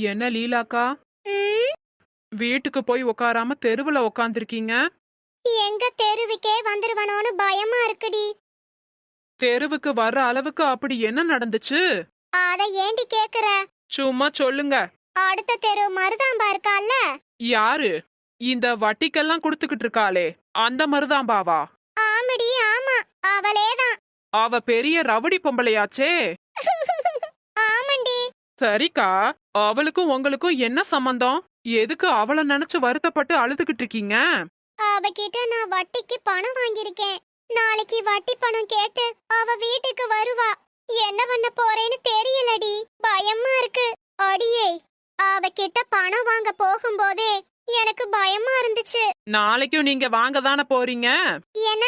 என்ன லீலாக்கா? வீட்டுக்கு போய் உட்காராம தெருவுல உட்காந்துருக்கீங்க எங்க தெருவுக்கே வந்துருவனோன்னு பயமா இருக்குடி. தெருவுக்கு வர்ற அளவுக்கு அப்படி என்ன நடந்துச்சு? அத ஏண்டி கேக்குற? சும்மா சொல்லுங்க. அடுத்த தெரு மருதாம்பா இருக்கால்ல? யாரு? இந்த வட்டிக்கெல்லாம் குடுத்துக்கிட்டு இருக்காளே. அந்த மருதாம்பாவா? ஆமடி ஆமா. அவளேதான். அவ பெரிய ரவுடி பொம்பளையாச்சே. ஆமண்டி. சரிக்கா. அவளுக்கும் உங்களுக்கும் என்ன சம்பந்தம்? எதுக்கு அவள நினைச்சு வருத்தப்பட்டு அழுதுகிட்டு இருக்கீங்க? அவகிட்ட நான் வட்டிக்கு பணம் வாங்கியிருக்கேன். நாளைக்கு வட்டி பணம் கேட்டு அவ வீட்டுக்கு வருவா. என்ன பண்ண போறேன்னு தெரியலடி. பயமா இருக்கு. அடியே அவகிட்ட பணம் வாங்க போகும்போதே எனக்கு பயமா இருந்துச்சு. நாளைக்கும் நீங்க வாங்க தானே போறீங்க? என்ன?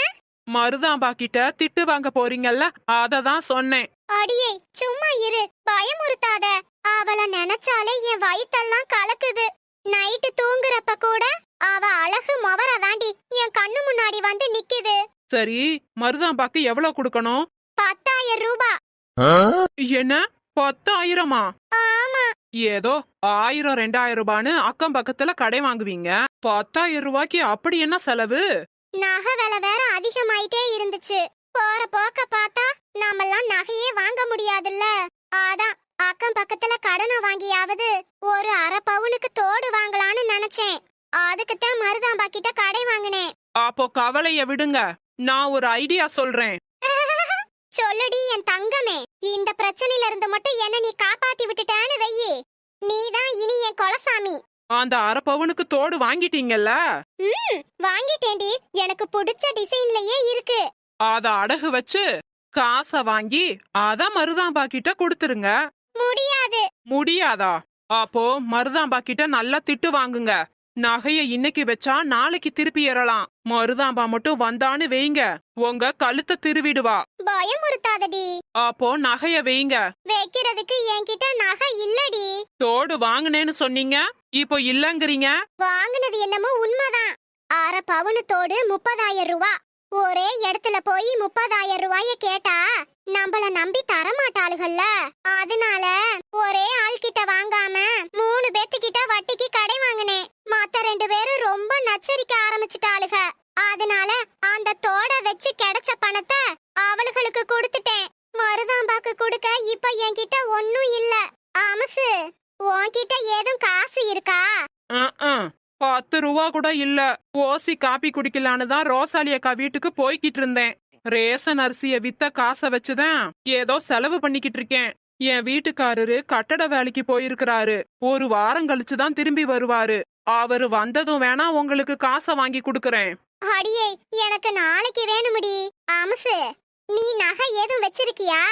மருதாம்பா கிட்ட திட்டு வாங்க போறீங்கல்ல அததான் சொன்னேன். அடியே சும்மா இரு. பயமுறுத்தாத அவள நினைச்சாலே என் வயித்தெல்லாம் கலக்குது. நைட்டு தூங்குறப்ப கூட அவ அழகு மொவர தாண்டி என் கண்ணு முன்னாடி வந்து நிக்குது. சரி மருதாம்பாக்கு எவ்வளவு கொடுக்கணும்? பத்தாயிரம் ரூபாய் என்ன? பத்தாயிரமா? ஆமா. ஏதோ ஆயிரம் ரெண்டாயிரம் ரூபான்னு அக்கம் பக்கத்துல கடை வாங்குவீங்க. பத்தாயிரம் ரூபாய்க்கு அப்படி என்ன செலவு? நகை விலை வேற அதிகமாயிட்டே இருந்துச்சு. போற போக்க பார்த்தா நாமெல்லாம் நகையே வாங்க முடியாதுல்ல. அதான் அக்கம் பக்கத்துல கடனை வாங்கியாவது ஒரு அரை பவுனுக்கு தோடு வாங்கலாம்னு நினைச்சேன். அதுக்குத்தான் மருதாம்பா கிட்ட கடை வாங்கினேன். அப்போ கவலைய விடுங்க. நான் ஒரு ஐடியா சொல்றேன். சொல்லுடி என் தங்கமே. இந்த பிரச்சனையில இருந்து மட்டும் என்ன நீ காப்பாத்தி விட்டுட்டேன்னு வெயி நீதான் இனி என் கொலசாமி. அந்த அரை பவுனுக்கு தோடு வாங்கிட்டீங்கல்ல? ம் வாங்கிட்டேன்டி. எனக்கு பிடிச்ச டிசைன்லயே இருக்கு. அத அடகு வச்சு காசை வாங்கி அத மருதாம்பா கிட்ட கொடுத்துருங்க. முடியாது. முடியாதா? அப்போ மருதாம்பா கிட்ட நல்லா திட்டு வாங்குங்க. நகைய இன்னைக்கு வச்சா நாளைக்கு திருப்பி ஏறலாம். மருதாம்பா மட்டும் வந்தான்னு வைங்க. உங்க கழுத்தை திருவிடுவா. பயமுறுத்தாதடி அப்போ நகைய வைங்க. வைக்கிறதுக்கு என்கிட்ட நகை இல்லடி. தோடு வாங்குனேன்னு சொன்னீங்க? இப்போ இல்லங்கறீங்க? வாங்குனது என்னமோ உண்மைதான். அரை பவுனு தோடு முப்பதாயிரம் ரூபா. ஒரே இடத்துல போய் முப்பதாயிரம் ரூபாய கேட்டா நம்மள நம்பி தரமாட்டாளுகள்ல. அதனால ஒரே ஆள் கிட்ட வாங்காம மூணு பேத்துக்கிட்ட வட்டிக்கு கடை வாங்கினேன். மத்த ரெண்டு பேரும் ரொம்ப நச்சரிக்க ஆரம்பிச்சிட்டாளுக. அதனால அந்த தோட வச்சு கிடைச்ச பணத்தை அவளுகளுக்கு கொடுத்துட்டேன். மருதாம்பாக்கு கொடுக்க இப்ப என்கிட்ட ஒன்னும் இல்ல. அமசு உன்கிட்ட ஏதும் காசு இருக்கா? பத்து ரூபா கூட இல்ல. ஓசி காப்பி குடிக்கலான்னு தான் ரோசாலி அக்கா வீட்டுக்கு போய்கிட்டு இருந்தேன். ரேசன் அரிசிய வித்த காசை வச்சுதான் ஏதோ செலவு பண்ணிக்கிட்டு இருக்கேன். என் வீட்டுக்காரரு கட்டட வேலைக்கு போயிருக்கிறாரு. ஒரு வாரம் கழிச்சு தான் திரும்பி வருவாரு. அவரு வந்ததும் வேணா உங்களுக்கு காசை வாங்கி கொடுக்கறேன். அடியே எனக்கு நாளைக்கு வேணுமுடி. அம்சு நீ நகை ஏதும் வச்சிருக்கியா?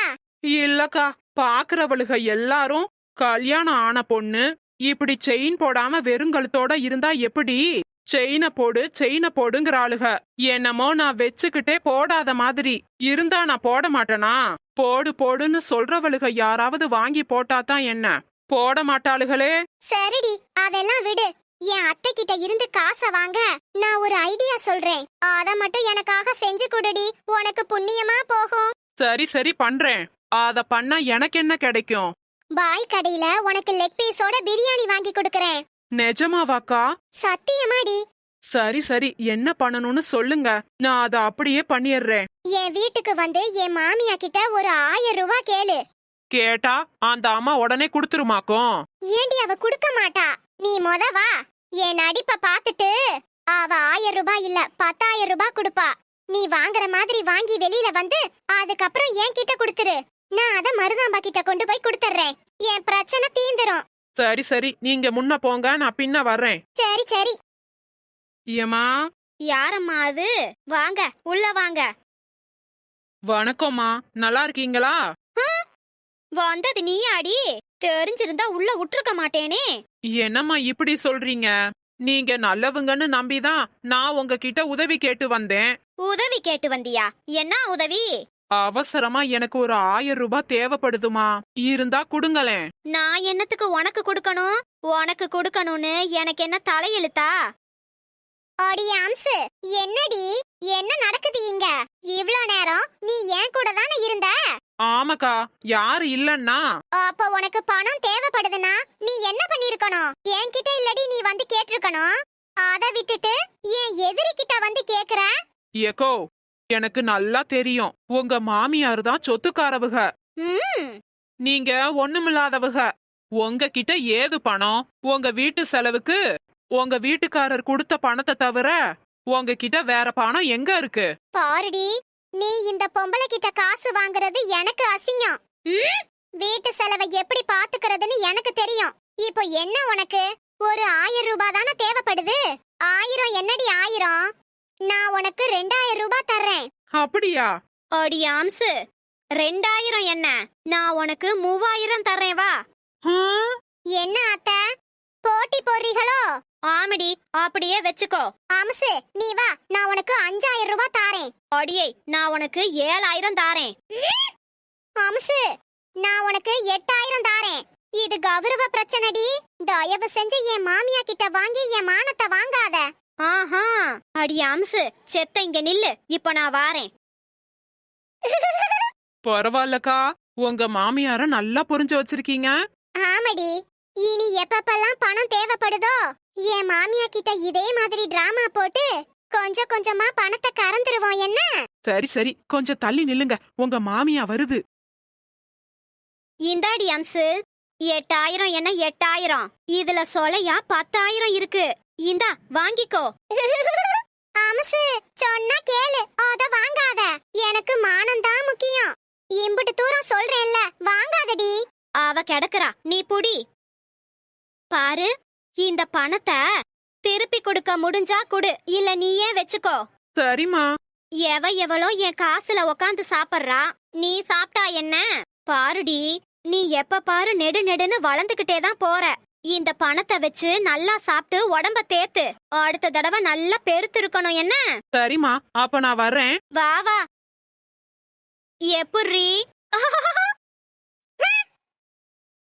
இல்லக்கா பாக்குறவளுக எல்லாரும் கல்யாணம் ஆன பொண்ணு இப்படி செயின் போடாம வெறுங்கழுத்தோட இருந்தா எப்படி? செயினை போடு செயினை போடுங்கிற ஆளுக. என்னமோ நான் வச்சுக்கிட்டே போடாத மாதிரி. இருந்தா நான் போட மாட்டேனா? போடு போடுன்னு சொல்றவளுக யாராவது வாங்கி போட்டாதான் என்ன? போட மாட்டாளுகளே. சரிடி அதெல்லாம் விடு. என் அத்தை கிட்ட இருந்து காசை வாங்க. நான் ஒரு ஐடியா சொல்றேன். அத மட்டும் எனக்காக செஞ்சு கொடுடி. உனக்கு புண்ணியமா போகும். சரி சரி பண்றேன். அத பண்ணா எனக்கு என்ன கிடைக்கும்? பாய் கடையில உனக்கு லெக் பீஸோட பிரியாணி வாங்கி கொடுக்கறேன். நிஜமாவாக்கா? சத்தியமாடி. சரி சரி. என்ன பண்ணணும்னு சொல்லுங்க. நான் அதை அப்படியே பண்ணிடுறேன். என் வீட்டுக்கு வந்து என் மாமியா கிட்ட ஒரு ஆயிரம் ரூபாய் கேளு. கேட்டா அந்த அம்மா உடனே குடுத்துருமாக்கும் ஏண்டி அவ குடுக்க மாட்டா? நீ மொத வா. என் நடிப்ப பாத்துட்டு அவ ஆயிரம் ரூபாய் இல்ல பத்தாயிரம் ரூபாய் கொடுப்பா. நீ வாங்குற மாதிரி வாங்கி வெளியில வந்து அதுக்கப்புறம் என் கிட்ட கொடுத்துரு. நான் அத மருதாம்பா கிட்ட கொண்டு போய் கொடுத்துறேன் என் பிரச்சனை தீந்துரும். சரி சரி. நீங்க முன்ன போங்க நான் பின்ன வர்றேன். சரி சரி. ஏமா யாரம்மா அது? வாங்க உள்ள வாங்க. வணக்கம்மா. நல்லா இருக்கீங்களா? வந்தது நீ அடி தெரிஞ்சிருந்தா உள்ள விட்டுருக்க மாட்டேனே. என்னம்மா இப்படி சொல்றீங்க? நீங்க நல்லவங்கன்னு நம்பிதான் நான் உங்ககிட்ட உதவி கேட்டு வந்தேன். உதவி கேட்டு வந்தியா? என்ன உதவி? அவசரமா எனக்கு ஒரு ஆயிரம் ரூபாய் தேவைப்படுதுமா. இருந்தா குடுங்களேன். நான் என்னத்துக்கு உனக்கு கொடுக்கணும்? உனக்கு கொடுக்கணும்னு எனக்கு என்ன தலையெழுத்தா? அடி அம்சு என்னடி? என்ன நடக்குது இங்க? இவ்ளோ நேரம் நீ என் கூட தானே இருந்த? ஆமாக்கா யாரு இல்லன்னா? அப்ப உனக்கு பணம் தேவைப்படுதுன்னா நீ என்ன பண்ணிருக்கணும்? என்கிட்ட இல்லடி நீ வந்து கேட்டிருக்கணும். அத விட்டுட்டு என் எதிரி கிட்ட வந்து கேக்குற? ஏக்கோ எனக்கு நல்லா தெரியும். உங்க மாமியார் தான் சொத்துக்காரவுக. ம். நீங்க ஒண்ணுமில்லாதவுக. உங்ககிட்ட ஏது பணம்? உங்க வீட்டு செலவுக்கு? உங்க வீட்டுக்காரர் கொடுத்த பணத்தை தவிர உங்ககிட்ட வேற பணம் எங்க இருக்கு? பாருடி நீ இந்த பொம்பளை கிட்ட காசு வாங்குறது எனக்கு அசிங்கம். ம்? வீட்டு செலவை எப்படி பாத்துக்கிறதுன்னு எனக்கு தெரியும். இப்போ என்ன உனக்கு? ஒரு ஆயிரம் ரூபாய் தானே தேவைப்படுது? ஆயிரம் என்னடி ஆயிரம்? நான் உனக்கு ரெண்டாயிரம் ரூபாய் தர்றேன். அப்படியா? அடி ஆம்சு. ரெண்டாயிரம் என்ன? நான் உனக்கு மூவாயிரம் தர்றேன் வா? என்ன அத்த? போட்டி போடுறீங்களோ? ஆமடி அப்படியே வச்சுக்கோ. அம்சு நீ வா. நான் உனக்கு அஞ்சாயிரம் ரூபாய் தாரேன். அடியே நான் உனக்கு ஏழாயிரம் தாரேன். அம்சு நான் உனக்கு எட்டாயிரம் தாரேன். இது கௌரவ பிரச்சனைடி. தயவு செஞ்சு என் மாமியா கிட்ட வாங்கி என் மானத்தை வாங்காத. ஆஹா. அடி ஆம்சு செத்த இங்க நில்லு. இப்போ நான் வாரேன். பரவாயில்லக்கா. உங்க மாமியார நல்லா புரிஞ்சு வச்சிருக்கீங்க. ஆமடி. இனி எப்பப்பெல்லாம் பணம் தேவைப்படுதோ என் மாமியா கிட்ட இதே மாதிரி டிராமா போட்டு கொஞ்சம் கொஞ்சமா பணத்தை கறந்துருவோம் என்ன? சரி சரி. கொஞ்சம் தள்ளி நில்லுங்க. உங்க மாமியா வருது. இந்தாடி அம்சு. எட்டாயிரம் என்ன எட்டாயிரம்? இதுல சொலையா பத்தாயிரம் இருக்கு. இந்தா வாங்கிக்கோ. அம்சு சொன்னா கேளு. அத வாங்காத. எனக்கு மானம் தான் முக்கியம். இம்புட்டு தூரம் சொல்றேன்ல வாங்காதடி. அவ கிடக்குறா. நீ புடி. பாரு இந்த பணத்தை திருப்பி கொடுக்க முடிஞ்சா குடு. இல்ல நீயே வச்சுக்கோ. சரிம்மா. எவ எவளோ என் காசுல உக்காந்து சாப்பிடுறா. நீ சாப்பிட்டா என்ன? பாருடி நீ எப்ப பாரு நெடு நெடுன்னு வளர்ந்துகிட்டே தான் போற. இந்த பணத்தை வச்சு நல்லா சாப்பிட்டு உடம்ப தேத்து. அடுத்த தடவை நல்லா பெருத்து இருக்கணும் என்ன? சரிம்மா அப்ப நான் வர்றேன். வா வா. எப்புட்ரி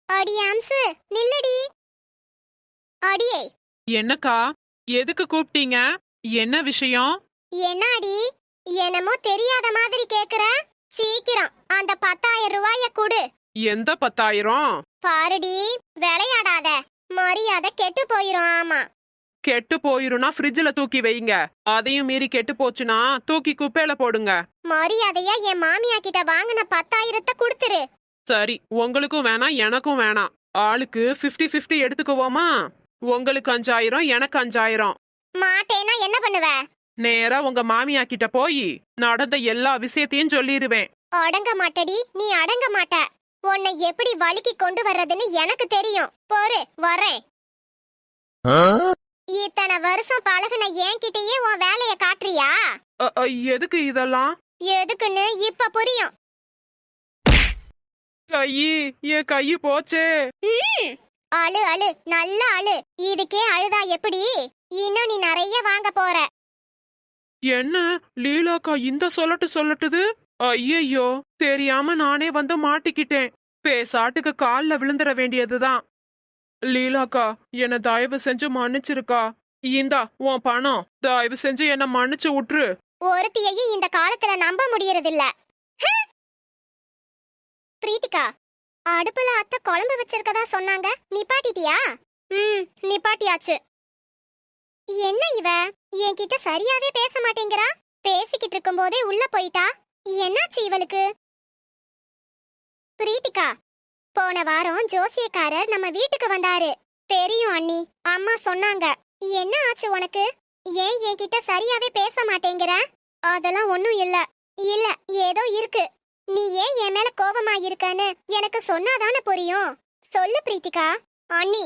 அடி அம்சு நில்லுடி. அடியே. என்னக்கா எதுக்கு கூப்பிட்டீங்க என்ன விஷயம்? என்னாடி? என்னமோ தெரியாத மாதிரி கேக்குற. சீக்கிரம் அந்த பத்தாயிரம் ரூபாய குடு. எந்த பத்தாயிரம்? பாருடி விளையாடாத. மரியாதை கெட்டு போயிரும் ஆமா. கெட்டு போயிரும்னா ஃப்ரிட்ஜ்ல தூக்கி வைங்க. அதையும் மீறி கெட்டு போச்சுன்னா தூக்கி குப்பையில போடுங்க. மரியாதையா என் மாமியா கிட்ட வாங்கின பத்தாயிரத்தை கொடுத்துரு. சரி உங்களுக்கும் வேணாம் எனக்கும் வேணாம். ஆளுக்கு 50 50 எடுத்துக்குவோமா? உங்களுக்கு அஞ்சாயிரம் எனக்கு அஞ்சாயிரம். மாட்டேனா என்ன பண்ணுவ? நேரா உங்க மாமியா கிட்ட போய் நடந்த எல்லா விஷயத்தையும் சொல்லிடுவேன் அடங்க மாட்டடி நீ அடங்க மாட்ட. உன்னை எப்படி வழுக்கி கொண்டு வர்றதுன்னு எனக்கு தெரியும். போரு வரேன் இத்தனை வருஷம் பழகுன என்கிட்டயே உன் வேலைய காட்டுறியா? எதுக்கு இதெல்லாம்? எதுக்குன்னு இப்ப புரியும். கையி என் கையு போச்சே. அழு அழு நல்ல அழு. இதுக்கே அழுதா எப்படி? இன்னும் நீ நிறைய வாங்க போற. என்ன லீலாக்கா இந்த சொல்லட்டு சொல்லட்டுது? ஐயையோ தெரியாம நானே வந்து மாட்டிக்கிட்டேன். பேசாட்டுக்கு கால்ல விழுந்துட வேண்டியதுதான். லீலாக்கா என்ன தயவு செஞ்சு மன்னிச்சிருக்கா. இந்தா உன் பணம். தயவு செஞ்சு என்ன மன்னிச்சு விட்டுரு ஒருத்தியையும் இந்த காலத்துல நம்ப முடியறதில்ல. ஹம். பிரீத்திகா அடுப்புல அத்தை குழம்பு வச்சிருக்கதா சொன்னாங்க. நிப்பாட்டிட்டியா? ம் நிப்பாட்டியாச்சு. என்ன இவ? என்கிட்ட சரியாவே பேச மாட்டேங்கிறா. பேசிக்கிட்டு இருக்கும்போதே உள்ள போயிட்டா? என்னாச்சு இவளுக்கு? பிரீத்திகா போன வாரம் ஜோசியக்காரர் நம்ம வீட்டுக்கு வந்தாரு. தெரியும் அண்ணி அம்மா சொன்னாங்க. என்ன ஆச்சு உனக்கு? ஏன் என்கிட்ட சரியாவே பேச மாட்டேங்கிற? அதெல்லாம் ஒன்றும் இல்ல. இல்ல ஏதோ இருக்கு. நீ ஏன் என் மேல கோபமா இருக்கன்னு எனக்கு சொன்னாதானே புரியும்? சொல்லு பிரீத்திகா. அண்ணி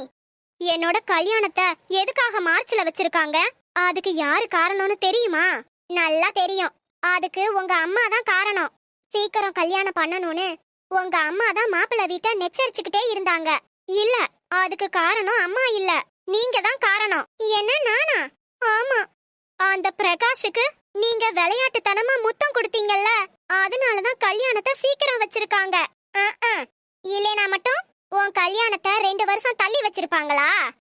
என்னோட கல்யாணத்தை எதுக்காக மார்ச்ல வச்சிருக்காங்க? அதுக்கு யாரு காரணம்னு தெரியுமா? நல்லா தெரியும். அதுக்கு உங்க அம்மா தான் காரணம். சீக்கிரம் கல்யாணம் பண்ணணும்னு உங்க அம்மா தான் மாப்பிள்ளை வீட்டை நெச்சரிச்சுக்கிட்டே இருந்தாங்க. இல்ல அதுக்கு காரணம் அம்மா இல்ல. நீங்க தான் காரணம். என்ன நானா? ஆமா. அந்த பிரகாஷுக்கு நீங்க விளையாட்டுத்தனமா முத்தம் கொடுத்தீங்கல்ல அதனாலதான் கல்யாணத்தை சீக்கிரம் வச்சிருக்காங்க. இல்லைனா மட்டும் உன் கல்யாணத்தை ரெண்டு வருஷம் தள்ளி வச்சிருப்பாங்களா?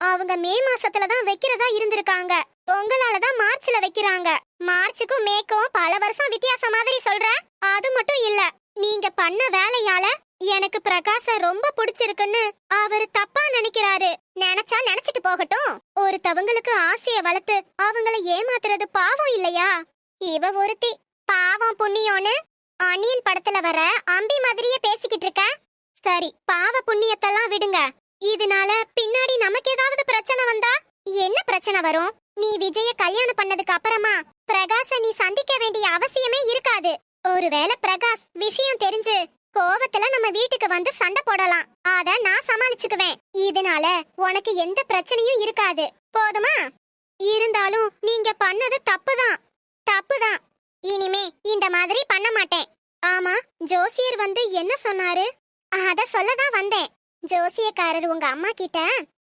அவங்க மே மாசத்துல தான் வைக்கிறதா இருந்திருக்காங்க. உங்களால தான் மார்ச்ல வைக்கிறாங்க. மார்ச்சுக்கும் மேக்கும் பல வருஷம் வித்தியாசம் மாதிரி சொல்றேன் அது மட்டும் இல்ல. நீங்க பண்ண வேலையால எனக்கு பிரகாச ரொம்ப பிடிச்சிருக்குன்னு அவரு தப்பா நினைக்கிறாரு. நினைச்சா நினைச்சிட்டு போகட்டும். ஒருத்தவங்களுக்கு ஆசைய வளர்த்து அவங்கள ஏமாத்துறது பாவம் இல்லையா? இவ ஒருத்தி பாவம் புண்ணியம்னு அணியன் படத்துல வர அம்பி மாதிரியே பேசிக்கிட்டு இருக்க? சரி பாவ புண்ணியத்தெல்லாம் விடுங்க. இதனால பின்னாடி நமக்கு ஏதாவது பிரச்சனை வந்தா என்ன பிரச்சனை வரும்? நீ விஜய கல்யாணம் பண்ணதுக்கு அப்புறமா பிரகாச நீ சந்திக்க வேண்டிய அவசியமே இருக்காது. ஒருவேளை பிரகாஷ் விஷயம் தெரிஞ்சு கோவத்துல நம்ம வீட்டுக்கு வந்து சண்டை போடலாம். அத நான் சமாளிச்சுக்குவேன். இதனால உனக்கு எந்த பிரச்சனையும் இருக்காது. போதுமா? இருந்தாலும் நீங்க பண்ணது தப்புதான். தப்புதான். இனிமே இந்த மாதிரி பண்ண மாட்டேன். ஆமா ஜோசியர் வந்து என்ன சொன்னாரு? அத சொல்லதான் வந்தேன். ஜோசியக்காரர் உங்க அம்மா கிட்ட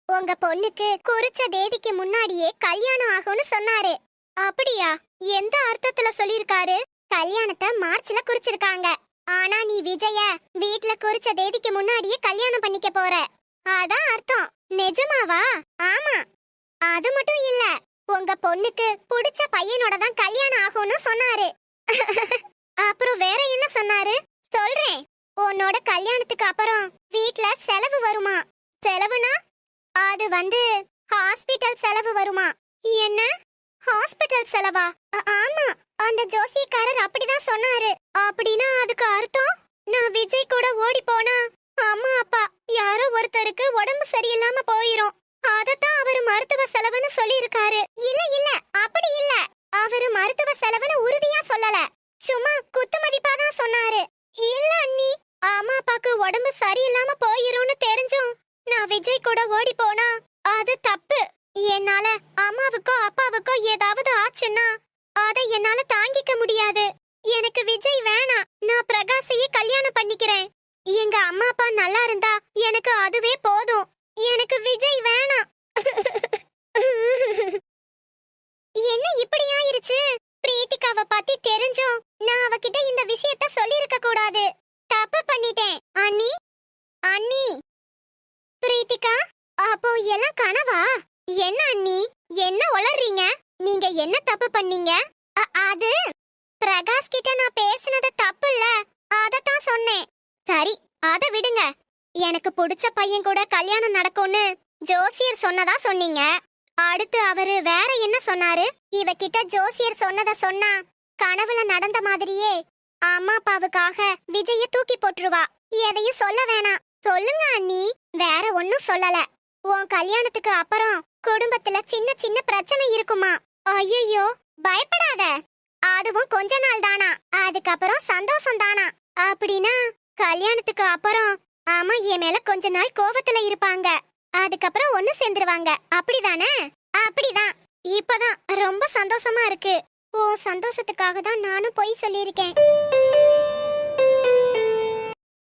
உங்க பொண்ணுக்கு குறிச்ச தேதிக்கு முன்னாடியே கல்யாணம் ஆகும்னு சொன்னாரு. அப்படியா? எந்த அர்த்தத்துல சொல்லிருக்காரு கல்யாணத்தை மார்ச்ல குறிச்சிருக்காங்க. ஆனா நீ விஜய வீட்ல குறிச்ச தேதிக்கு முன்னாடியே கல்யாணம் பண்ணிக்க போற. அதான் அர்த்தம். நிஜமாவா? ஆமா. அது மட்டும் இல்ல உங்க பொண்ணுக்கு பிடிச்ச பையனோட தான் கல்யாணம் ஆகும்னு சொன்னாரு. அப்புறம் வேற என்ன சொன்னாரு? உன்னோட கல்யாணத்துக்கு அப்புறம் வீட்ல செலவு வருமா? செலவுனா அது வந்து ஹாஸ்பிட்டல் செலவு வருமா? என்ன? ஹாஸ்பிட்டல் செலவா? அ- ஆமா. அந்த ஜோசியக்காரர் அப்படிதான் சொன்னாரு. அப்படின்னா அதுக்கு அர்த்தம்? நான் விஜய் கூட ஓடி போனா அம்மா அப்பா யாரோ ஒருத்தருக்கு உடம்பு சரியில்லாம போயிரும். அதத்தான் அவரு மருத்துவ செலவுன்னு சொல்லியிருக்காரு. இல்ல இல்ல. அப்படி இல்ல. அவரு மருத்துவ செலவுன்னு உறுதியா சொல்லல. சும்மா குத்து மதிப்பா தான் சொன்னாரு. இல்ல அண்ணி. அம்மா அப்பாக்கு உடம்பு சரியில்லாம போயிரும்னு தெரிஞ்சும். நான் விஜய் கூட ஓடி போனா அது தப்பு. என்னால அம்மாவுக்கோ அப்பாவுக்கோ ஏதாவது ஆச்சுன்னா அதை என்னால தாங்கிக்க முடியாது. எனக்கு விஜய் வேணாம். நான் பிரகாஷையே கல்யாணம் பண்ணிக்கிறேன். எங்க அம்மா அப்பா நல்லா இருந்தா எனக்கு அதுவே போதும். எனக்கு விஜய் வேணாம். என்ன இப்படி ஆயிருச்சு? பிரீத்திகாவை பத்தி தெரிஞ்சும் நான் அவகிட்ட இந்த விஷயத்த சொல்லிருக்க கூடாது. தப்பு பண்ணிட்டேன் அண்ணி. அண்ணி. பிரீத்திகா அப்போ எல்லாம் கனவா? என்ன அண்ணி? என்ன உளறீங்க? நீங்க என்ன தப்பு பண்ணீங்க? அது? பிரகாஷ் கிட்ட நான் பேசினது தப்பு இல்ல அதத்தான் சொன்னேன். சரி அத விடுங்க. எனக்கு பிடிச்ச பையன் கூட கல்யாணம் நடக்கும்னு ஜோசியர் சொன்னதா சொன்னீங்க. அடுத்து அவரு வேற என்ன சொன்னாரு? இவகிட்ட ஜோசியர் சொன்னத சொன்னா கனவுல நடந்த மாதிரியே அம்மா அப்பாவுக்காக விஜய தூக்கி போட்டுருவா. எதையும் சொல்ல வேணாம். சொல்லுங்க அண்ணி. வேற ஒன்னும் சொல்லல. உன் கல்யாணத்துக்கு அப்புறம் குடும்பத்துல சின்ன சின்ன பிரச்சனை இருக்குமா? ஐயோ பயப்படாத. அதுவும் கொஞ்ச நாள் தானா? அதுக்கப்புறம் சந்தோஷம் தானா? அப்படின்னா கல்யாணத்துக்கு அப்புறம் அம்மா என் மேல கொஞ்ச நாள் கோவத்துல இருப்பாங்க. அதுக்கப்புறம் ஒண்ணு சேர்ந்துருவாங்க. அப்படிதானே? அப்படிதான். இப்பதான் ரொம்ப சந்தோஷமா இருக்கு. ஓ சந்தோஷத்துக்காக தான் நானும் பொய் சொல்லியிருக்கேன்.